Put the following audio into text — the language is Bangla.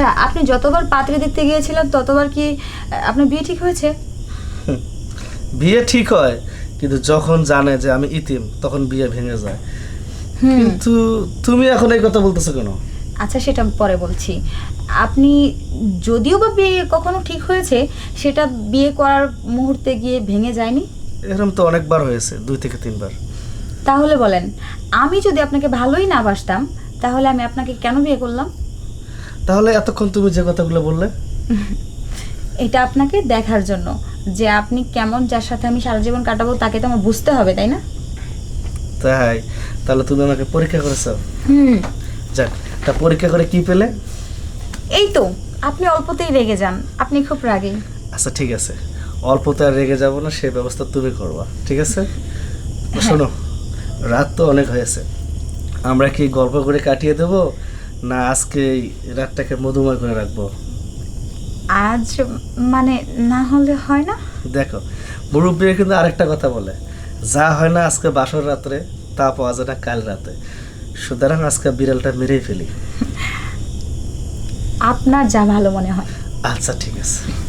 আচ্ছা আপনি যতবার পাত্রী দেখতে গিয়েছিলেন ততবার কি আপনার বিয়ে ঠিক হয়েছে? বিয়ে ঠিক হয় কিন্তু যখন জানে যে আমি ইতিম তখন বিয়ে ভেঙে যায়। কিন্তু তুমি এখন এই কথা বলতেছো কেন? আচ্ছা সেটা আমি পরে বলছি। আপনি যদিও বা বিয়ে কখনো ঠিক হয়েছে সেটা বিয়ে করার মুহূর্তে গিয়ে ভেঙে যায়নি? এরকম তো অনেকবার হয়েছে দুই থেকে তিনবার। তাহলে বলেন আমি যদি আপনাকে ভালোই না বাসতাম তাহলে আমি আপনাকে কেন বিয়ে করলাম? তাহলে এতক্ষণ তুমি যে কথাগুলো বললে? এটা আপনাকে দেখার জন্য যে আপনি কেমন যার সাথে আমি সারা জীবন কাটাবো তাকে তো আমার বুঝতে হবে তাই না? তাই? তাহলে তুমি আমাকে পরীক্ষা করেছ? হুম। যাক তা পরীক্ষা করে কি পেলে? এই তো আপনি অল্পতেই রেগে যান আপনি খুব রাগী। আচ্ছা ঠিক আছে। অল্পতে আর রেগে যাব না সেই ব্যবস্থা তুমি করবা ঠিক আছে? শোনো রাত তো অনেক হয়েছে। আমরা কি গল্প করে কাটিয়ে দেব? না আজকে রাতটাকে মধুময় করে রাখব? আজ মানে না হলে হয় না? দেখো মুরব্বীরা কিন্তু আরেকটা কথা বলে। যা হয় না আজকে বাসর রাত্রে তা পাওয়া যায় না কাল রাতে। সুতরাং আজকে বিড়ালটা মেরেই ফেলি। আপনার যা ভালো মনে হয়। আচ্ছা ঠিক আছে।